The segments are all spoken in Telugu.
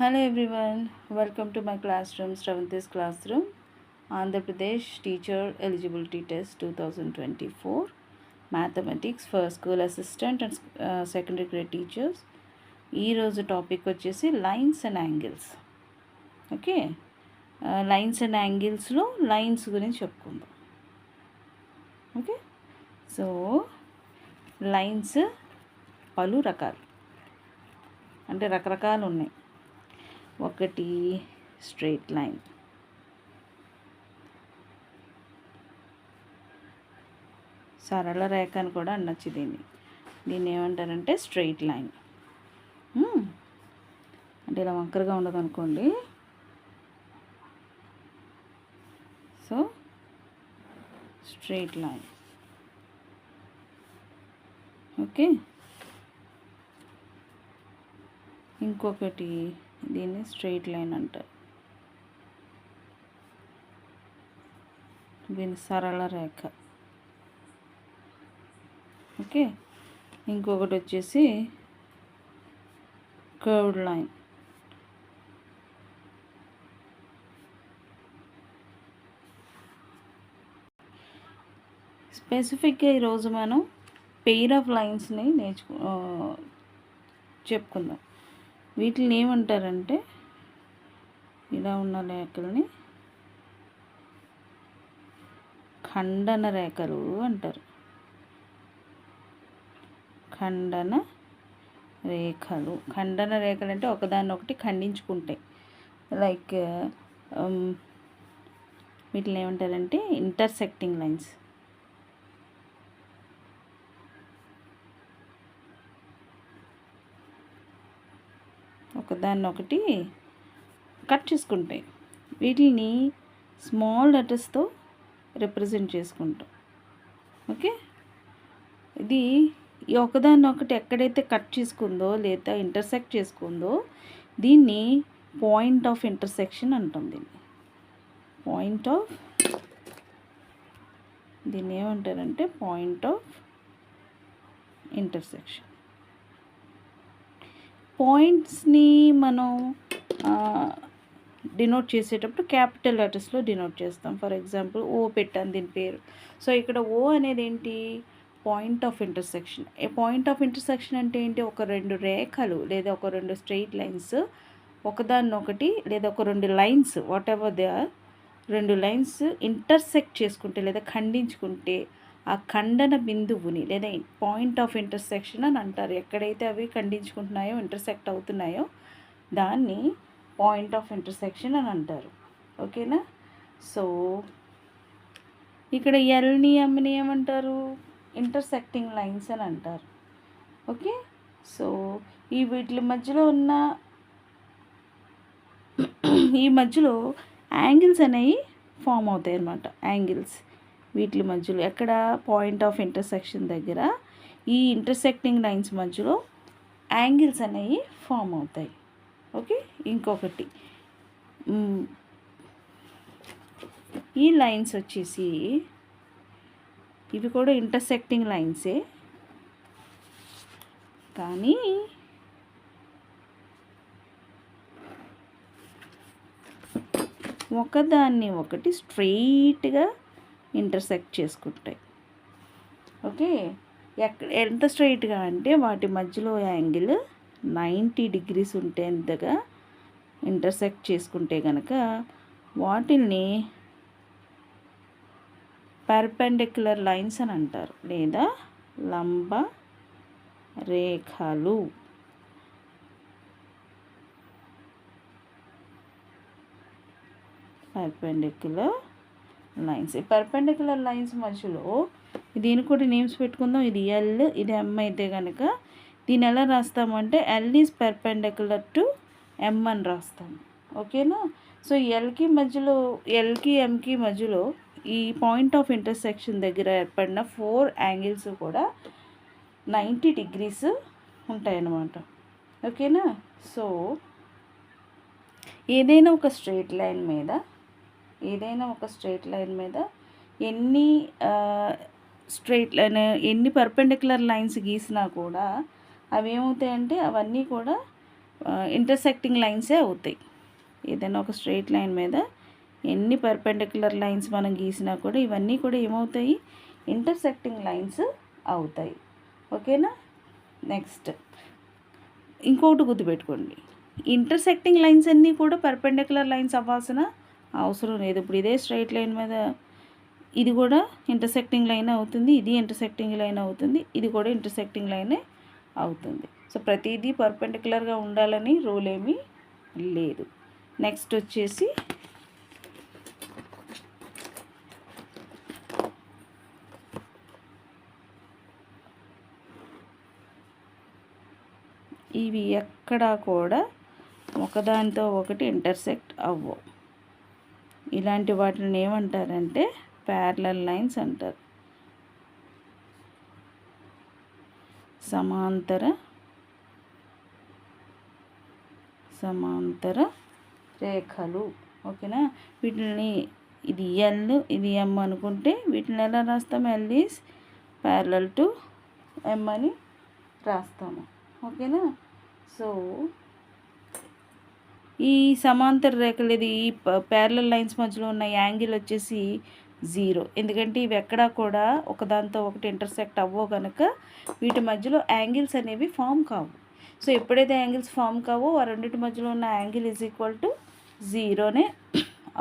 Hello everyone welcome to my class room Sravanthi's class room Andhra Pradesh teacher eligibility test two thousand twenty four mathematics for school assistant and secondary grade teachers ఈరోజు టాపిక్ వచ్చేసి lines and angles okay lines and యాంగిల్స్లో lines గురించి చెప్పుకుందాం ఓకే సో లైన్స్ పలు రకాలు అంటే రకరకాలు ఉన్నాయి ఒకటి స్ట్రైట్ లైన్. సరళ రేఖ అని కూడా అనొచ్చు దీన్ని. దీన్ని ఏమంటారంటే స్ట్రైట్ లైన్. అంటే ఇలా వంకరగా ఉండదు అనుకోండి సో స్ట్రైట్ లైన్. ఓకే? ఇంకొకటి దీన్ని స్ట్రైట్ లైన్ అంటారు. దీని సరళ రేఖ. ఓకే? ఇంకొకటి వచ్చేసి కర్వ్డ్ లైన్. స్పెసిఫిక్గా ఈరోజు మనం పెయిర్ ఆఫ్ లైన్స్ని నేర్చుకు చెప్పుకుందాం. వీటిని ఏమంటారంటే ఇలా ఉన్న రేఖల్ని ఖండన రేఖలు అంటారు. ఖండన రేఖలు. ఖండన రేఖలు అంటే ఒకదాన్ని ఒకటి ఖండించుకుంటాయి లైక్ వీటిని ఏమంటారంటే ఇంటర్సెక్టింగ్ లైన్స్ ఒకదాన్ని ఒకటి కట్ చేసుకుంటాయి వీటిని స్మాల్ లెటర్స్తో రిప్రజెంట్ చేసుకుంటాం. ఓకే? ఇది ఈ ఒకదాన్ని ఒకటి ఎక్కడైతే కట్ చేసుకుందో లేదా ఇంటర్సెక్ట్ చేసుకుందో దీన్ని పాయింట్ ఆఫ్ ఇంటర్సెక్షన్ అంటాం దీన్ని. పాయింట్ ఆఫ్ దీన్ని ఏమంటారంటే పాయింట్ ఆఫ్ ఇంటర్సెక్షన్. పాయింట్స్ని మనం డినోట్ చేసేటప్పుడు క్యాపిటల్ లెటర్స్లో డినోట్ చేస్తాం. ఫర్ ఎగ్జాంపుల్ ఓ పెట్టాను దీని పేరు. సో ఇక్కడ ఓ అనేది ఏంటి point of intersection. A point of intersection అంటే ఏంటి? ఒక రెండు రేఖలు లేదా ఒక రెండు స్ట్రెయిట్ లైన్స్ ఒకదాన్నొకటి లేదా ఒక రెండు lines whatever they are రెండు లైన్స్ ఇంటర్సెక్ట్ చేసుకుంటే లేదా ఖండించుకుంటే ఆ ఖండన బిందువుని లేదా పాయింట్ ఆఫ్ ఇంటర్సెక్షన్ అని అంటారు. ఎక్కడైతే అవి ఖండించుకుంటున్నాయో ఇంటర్సెక్ట్ అవుతున్నాయో దాన్ని పాయింట్ ఆఫ్ ఇంటర్సెక్షన్ అని అంటారు. ఓకేనా? సో ఇక్కడ ఎల్ని ఎమ్ని ఏమంటారు? ఇంటర్సెక్టింగ్ లైన్స్ అని అంటారు. ఓకే? సో ఈ వీటి మధ్యలో ఉన్న ఈ మధ్యలో యాంగిల్స్ అనేవి ఫామ్ అవుతాయి అన్నమాట యాంగిల్స్. వీటి మధ్యలో ఎక్కడ పాయింట్ ఆఫ్ ఇంటర్సెక్షన్ దగ్గర ఈ ఇంటర్సెక్టింగ్ లైన్స్ మధ్యలో యాంగిల్స్ అనేవి ఫామ్ అవుతాయి. ఓకే ఇంకొకటి. ఈ లైన్స్ వచ్చేసి ఇవి కూడా ఇంటర్సెక్టింగ్ లైన్సే కానీ ఒకదాన్ని ఒకటి స్ట్రెయిట్గా ఇంటర్సెక్ట్ చేసుకుంటాయి. ఓకే? ఎక్కడ ఎంత స్ట్రైట్గా అంటే వాటి మధ్యలో యాంగిల్ నైంటీ డిగ్రీస్ ఉంటేంతగా ఇంటర్సెక్ట్ చేసుకుంటే కనుక వాటిల్ని పర్పెండిక్యులర్ లైన్స్ అని అంటారు లేదా లంబ రేఖలు. పర్పెండిక్యులర్ లైన్స్ ఈ పర్పెండిక్యులర్ లైన్స్ మధ్యలో దీని కూడా నేమ్స్ పెట్టుకుందాం. ఇది ఎల్ ఇది ఎమ్ అయితే కనుక దీన్ని ఎలా రాస్తామంటే L is perpendicular to M అని రాస్తాం. ఓకేనా? సో ఎల్కి మధ్యలో ఎల్కి ఎంకి మధ్యలో ఈ పాయింట్ ఆఫ్ ఇంటర్సెక్షన్ దగ్గర ఏర్పడిన ఫోర్ యాంగిల్స్ కూడా నైంటీ డిగ్రీస్ ఉంటాయన్నమాట. ఓకేనా? సో ఏదైనా ఒక స్ట్రైట్ లైన్ మీద ఏదైనా ఒక స్ట్రైట్ లైన్ మీద ఎన్ని స్ట్రైట్ లైన్ ఎన్ని పర్పెండిక్యులర్ లైన్స్ గీసినా కూడా అవి ఏమవుతాయంటే అవన్నీ కూడా ఇంటర్సెక్టింగ్ లైన్సే అవుతాయి. ఏదైనా ఒక స్ట్రైట్ లైన్ మీద ఎన్ని పర్పెండిక్యులర్ లైన్స్ మనం గీసినా కూడా ఇవన్నీ కూడా ఏమవుతాయి? ఇంటర్సెక్టింగ్ లైన్స్ అవుతాయి. ఓకేనా? నెక్స్ట్. ఇంకొకటి గుర్తుపెట్టుకోండి. ఇంటర్సెక్టింగ్ లైన్స్ అన్నీ కూడా పర్పెండిక్యులర్ లైన్స్ అవ్వాల్సిన అవసరం లేదు. ఇప్పుడు ఇదే స్ట్రైట్ లైన్ మీద ఇది కూడా ఇంటర్సెక్టింగ్ లైన్ అవుతుంది ఇది ఇంటర్సెక్టింగ్ లైన్ అవుతుంది ఇది కూడా ఇంటర్సెక్టింగ్ లైనే అవుతుంది. సో ప్రతిదీ పర్పెండిక్యులర్గా ఉండాలని రూల్ ఏమీ లేదు. నెక్స్ట్ వచ్చేసి ఇవి ఎక్కడా కూడా ఒకదానితో ఒకటి ఇంటర్సెక్ట్ అవ్వవు. ఇలాంటి వాటిని ఏమంటారంటే ప్యారలల్ లైన్స్ అంటారు. సమాంతర సమాంతర రేఖలు. ఓకేనా? వీటిని ఇది ఎల్ ఇది ఎం అనుకుంటే వీటిని ఎలా రాస్తాము L is parallel to M అని రాస్తాము. ఓకేనా? సో ఈ సమాంతర రేఖలు ఇది ఈ ప్యారల లైన్స్ మధ్యలో ఉన్న యాంగిల్ వచ్చేసి జీరో ఎందుకంటే ఇవి ఎక్కడా కూడా ఒకదాంతో ఒకటి ఇంటర్సెక్ట్ అవ్వో కనుక వీటి మధ్యలో యాంగిల్స్ అనేవి ఫామ్ కావు. సో ఎప్పుడైతే యాంగిల్స్ ఫామ్ కావో ఆ రెండింటి మధ్యలో ఉన్న యాంగిల్ ఈజ్ ఈక్వల్ టు జీరోనే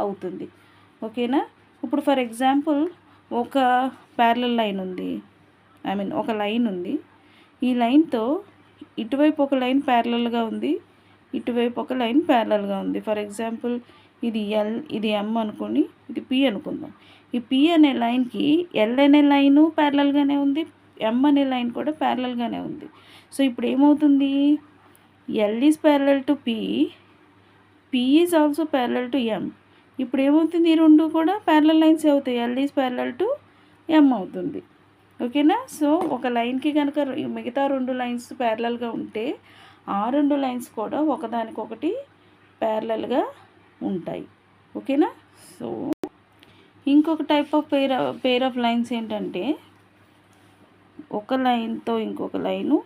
అవుతుంది. ఓకేనా? ఇప్పుడు ఫర్ ఎగ్జాంపుల్ ఒక ప్యారల లైన్ ఉంది. ఐ మీన్ ఒక లైన్ ఉంది. ఈ లైన్తో ఇటువైపు ఒక లైన్ ప్యారలల్గా ఉంది. ఇటువైపు ఒక లైన్ ప్యారలల్గా ఉంది. ఫర్ ఎగ్జాంపుల్ ఇది ఎల్ ఇది ఎం అనుకోండి ఇది పి అనుకుందాం. ఈ పి అనే లైన్కి ఎల్ అనే లైను ప్యారలల్గానే ఉంది ఎం అనే లైన్ కూడా ప్యారలల్గానే ఉంది. సో ఇప్పుడు ఏమవుతుంది? L is parallel to P P is also parallel to M ఇప్పుడు ఏమవుతుంది? ఈ రెండు కూడా ప్యారలల్ లైన్స్ అవుతాయి. L is parallel to M అవుతుంది. ఓకేనా? సో ఒక లైన్కి కనుక మిగతా రెండు లైన్స్ ప్యారలల్గా ఉంటే ఆ రెండు లైన్స్ కూడా ఒకదానికొకటి ప్యారలల్గా ఉంటాయి. ఓకేనా? సో ఇంకొక type of pair pair of lines ఏంటంటే ఒక లైన్తో ఇంకొక లైను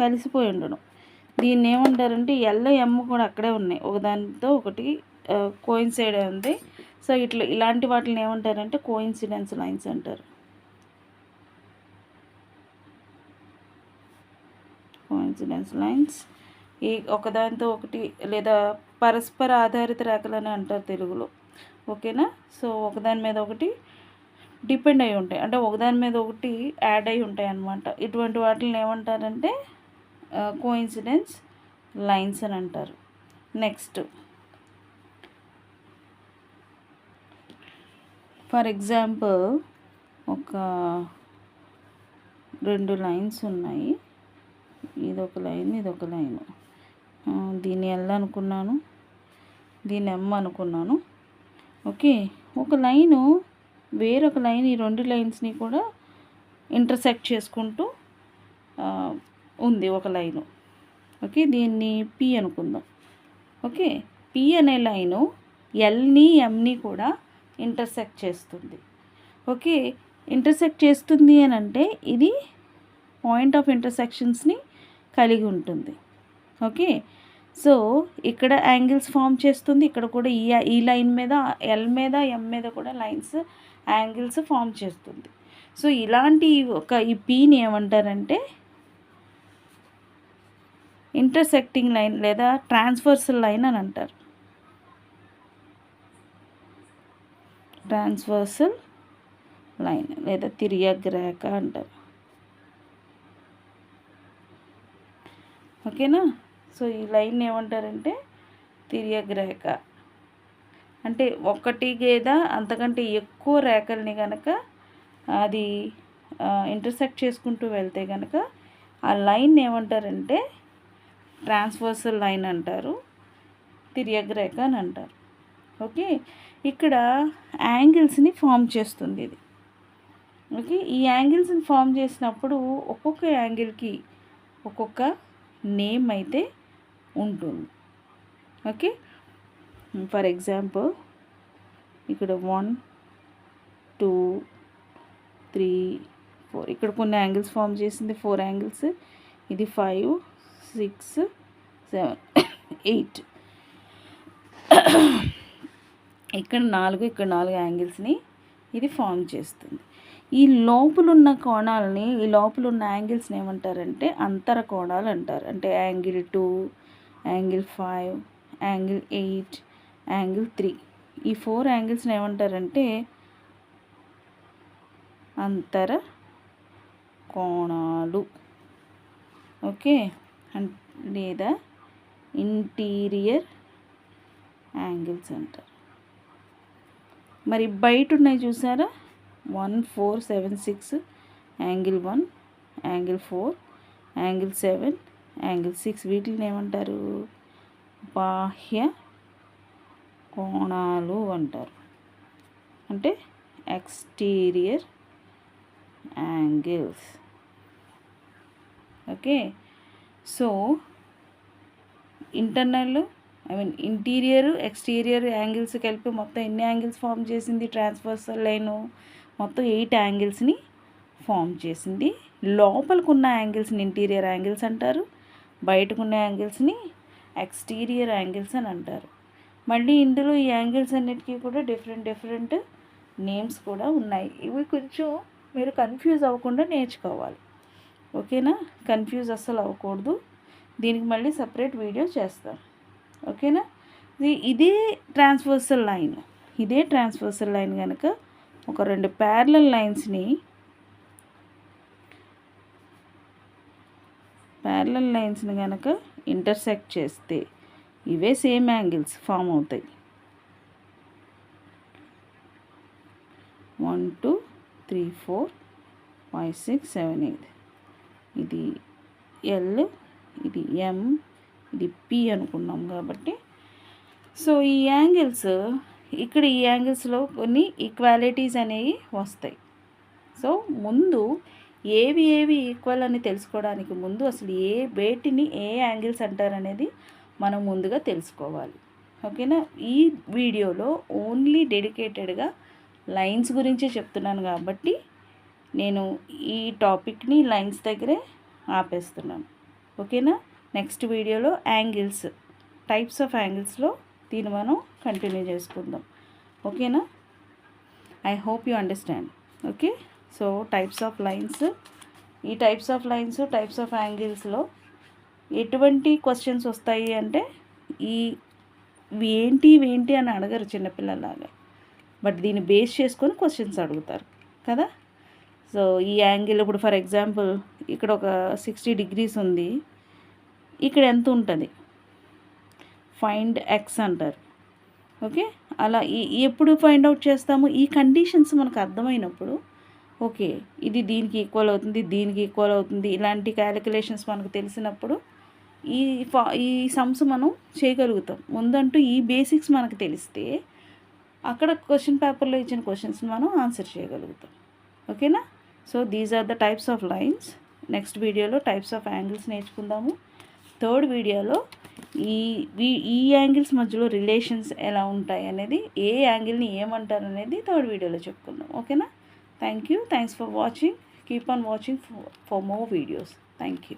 కలిసిపోయి ఉండడం. దీన్ని ఏమంటారంటే ఎల్ల ఎమ్ కూడా అక్కడే ఉన్నాయి. ఒకదానితో ఒకటి కోయిన్సైడ్ ఉంది సో ఇట్లా ఇలాంటి వాటిని ఏమంటారంటే కోయిన్సిడెన్స్ లైన్స్ అంటారు. కోయిన్సిడెన్స్ లైన్స్ ఈ ఒకదానితో ఒకటి లేదా పరస్పర ఆధారిత రేఖలని అంటారు తెలుగులో. ఓకేనా? సో ఒకదాని మీద ఒకటి డిపెండ్ అయి ఉంటాయి. అంటే ఒకదాని మీద ఒకటి యాడ్ అయి ఉంటాయి అన్నమాట. ఇటువంటి వాటిని ఏమంటారంటే కోయిన్సిడెన్స్ లైన్స్ అని అంటారు. నెక్స్ట్ ఫర్ ఎగ్జాంపుల్ ఒక రెండు లైన్స్ ఉన్నాయి. ఇది ఒక లైన్ ఇది ఒక లైన్ దీన్ని ఎల్ అనుకున్నాను దీన్ని ఎమ్ అనుకున్నాను. ఓకే ఒక లైను వేరొక లైన్ ఈ రెండు లైన్స్ని కూడా ఇంటర్సెక్ట్ చేసుకుంటూ ఉంది ఒక లైను. ఓకే దీన్ని పి అనుకుందాం. ఓకే పి అనే లైను ఎల్ని ఎంని కూడా ఇంటర్సెక్ట్ చేస్తుంది. ఓకే ఇంటర్సెక్ట్ చేస్తుంది అని అంటే ఇది పాయింట్ ఆఫ్ ఇంటర్సెక్షన్స్ని కలిగి ఉంటుంది. ఓకే? సో ఇక్కడ యాంగిల్స్ ఫామ్ చేస్తుంది. ఇక్కడ కూడా ఈ ఈ లైన్ మీద ఎల్ మీద ఎం మీద కూడా లైన్స్ యాంగిల్స్ ఫామ్ చేస్తుంది. సో ఇలాంటి ఒక ఈ పీని ఏమంటారంటే ఇంటర్సెక్టింగ్ లైన్ లేదా ట్రాన్స్ఫర్సల్ లైన్ అని అంటారు. ట్రాన్స్వర్సల్ లైన్ లేదా తిరియగ్రేఖ అంటారు. ఓకేనా? సో ఈ లైన్ ఏమంటారంటే తిరియగ్రరేఖ అంటే ఒకటి లేదా అంతకంటే ఎక్కువ రేఖల్ని కనుక అది ఇంటర్సెక్ట్ చేసుకుంటూ వెళ్తే కనుక ఆ లైన్ ఏమంటారంటే ట్రాన్స్వర్సల్ లైన్ అంటారు తిరియగ్రరేఖ అని అంటారు. ఓకే? ఇక్కడ యాంగిల్స్ని ఫామ్ చేస్తుంది ఇది. ఓకే? ఈ యాంగిల్స్ని ఫామ్ చేసినప్పుడు ఒక్కొక్క యాంగిల్కి ఒక్కొక్క నేమ్ అయితే ఉంటుంది. ఓకే? ఫర్ ఎగ్జాంపుల్ ఇక్కడ వన్ టూ త్రీ ఫోర్ ఇక్కడ కొన్ని యాంగిల్స్ ఫామ్ చేసింది ఫోర్ యాంగిల్స్ ఇది ఫైవ్ సిక్స్ సెవెన్ ఎయిట్ ఇక్కడ నాలుగు ఇక్కడ నాలుగు యాంగిల్స్ని ఇది ఫామ్ చేస్తుంది. ఈ లోపలున్న కోణాలని ఈ లోపల ఉన్న యాంగిల్స్ని ఏమంటారంటే అంతర కోణాలు అంటారు. అంటే angle two angle five angle eight angle three. ఈ ఫోర్ యాంగిల్స్ని ఏమంటారంటే అంతర కోణాలు. ఓకే? లేదా ఇంటీరియర్ యాంగిల్స్ అంటారు. మరి బయట ఉన్నాయి చూసారా? One four seven six angle one angle four angle seven angle six వీటిని ఏమంటారు? బాహ్య కోణాలు అంటారు. అంటే exterior angles okay? So internal I mean interior exterior angles కలిపి మొత్తం ఎన్ని యాంగిల్స్ ఫామ్ చేసింది? ట్రాన్స్ఫర్సల్ లైను మొత్తం ఎయిట్ యాంగిల్స్ని ఫామ్ చేసింది. లోపలికున్న యాంగిల్స్ని ఇంటీరియర్ యాంగిల్స్ అంటారు. బయటకున్న యాంగిల్స్ని ఎక్స్టీరియర్ యాంగిల్స్ అని అంటారు. మళ్ళీ ఇందులో ఈ యాంగిల్స్ అన్నిటికీ కూడా డిఫరెంట్ డిఫరెంట్ నేమ్స్ కూడా ఉన్నాయి. ఇవి కొంచెం మీరు కన్ఫ్యూజ్ అవ్వకుండా నేర్చుకోవాలి. ఓకేనా? కన్ఫ్యూజ్ అస్సలు అవ్వకూడదు. దీనికి మళ్ళీ సపరేట్ వీడియో చేస్తాం ఓకేనా? ఇదే ట్రాన్స్ఫర్సల్ లైన్ ఇదే ట్రాన్స్ఫర్సల్ లైన్ కనుక ఒక రెండు ప్యారలల్ లైన్స్ని ప్యారలల్ లైన్స్ని కనుక ఇంటర్సెక్ట్ చేస్తే ఇవే సేమ్ యాంగిల్స్ ఫామ్ అవుతాయి. One two three four five six seven eight ఇది ఎల్ ఇది ఎం ఇది పి అనుకున్నాం కాబట్టి. సో ఈ యాంగిల్స్ ఇక్కడ ఈ యాంగిల్స్లో కొన్ని ఈక్వాలిటీస్ అనేవి వస్తాయి. సో ముందు ఏవి ఏవి ఈక్వల్ అని తెలుసుకోవడానికి ముందు అసలు ఏ వేటిని ఏ యాంగిల్స్ అంటారనేది మనం ముందుగా తెలుసుకోవాలి. ఓకేనా? ఈ వీడియోలో ఓన్లీ డెడికేటెడ్గా లైన్స్ గురించే చెప్తున్నాను కాబట్టి నేను ఈ టాపిక్ని లైన్స్ దగ్గరే ఆపేస్తున్నాను. ఓకేనా? నెక్స్ట్ వీడియోలో యాంగిల్స్ టైప్స్ ఆఫ్ యాంగిల్స్లో దీన్ని మనం కంటిన్యూ చేసుకుందాం. ఓకేనా? I hope you understand okay so types of lines ఈ types of lines types of యాంగిల్స్లో ఎటువంటి క్వశ్చన్స్ వస్తాయి అంటే ఈ ఏంటి ఏంటి అని అడగరు చిన్నపిల్లలాగా. బట్ దీన్ని బేస్ చేసుకొని క్వశ్చన్స్ అడుగుతారు. కదా? సో ఈ యాంగిల్ ఇప్పుడు ఫర్ ఎగ్జాంపుల్ ఇక్కడ ఒక సిక్స్టీ డిగ్రీస్ ఉంది. ఇక్కడ ఎంత ఉంటుంది? ఫైండ్ ఎక్స్ అంటారు. ఓకే? అలా ఈ ఎప్పుడు ఫైండ్ అవుట్ చేస్తాము? ఈ కండిషన్స్ మనకు అర్థమైనప్పుడు ఓకే ఇది దీనికి ఈక్వల్ అవుతుంది దీనికి ఈక్వల్ అవుతుంది ఇలాంటి క్యాలిక్యులేషన్స్ మనకు తెలిసినప్పుడు ఈ ఫా ఈ సమ్స్ మనం చేయగలుగుతాం. ముందంటూ ఈ బేసిక్స్ మనకు తెలిస్తే అక్కడ క్వశ్చన్ పేపర్లో ఇచ్చిన క్వశ్చన్స్ మనం ఆన్సర్ చేయగలుగుతాం. ఓకేనా? So these are the types of lines next వీడియోలో టైప్స్ ఆఫ్ యాంగిల్స్ నేర్చుకుందాము. థర్డ్ వీడియోలో ఈ ఈ యాంగిల్స్ మధ్యలో రిలేషన్స్ ఎలా ఉంటాయి అనేది ఏ యాంగిల్ని ఏమంటారు అనేది థర్డ్ వీడియోలో చెప్పుకుందాం. ఓకేనా? Thank you. Thanks for watching. Keep on watching for more videos. Thank you.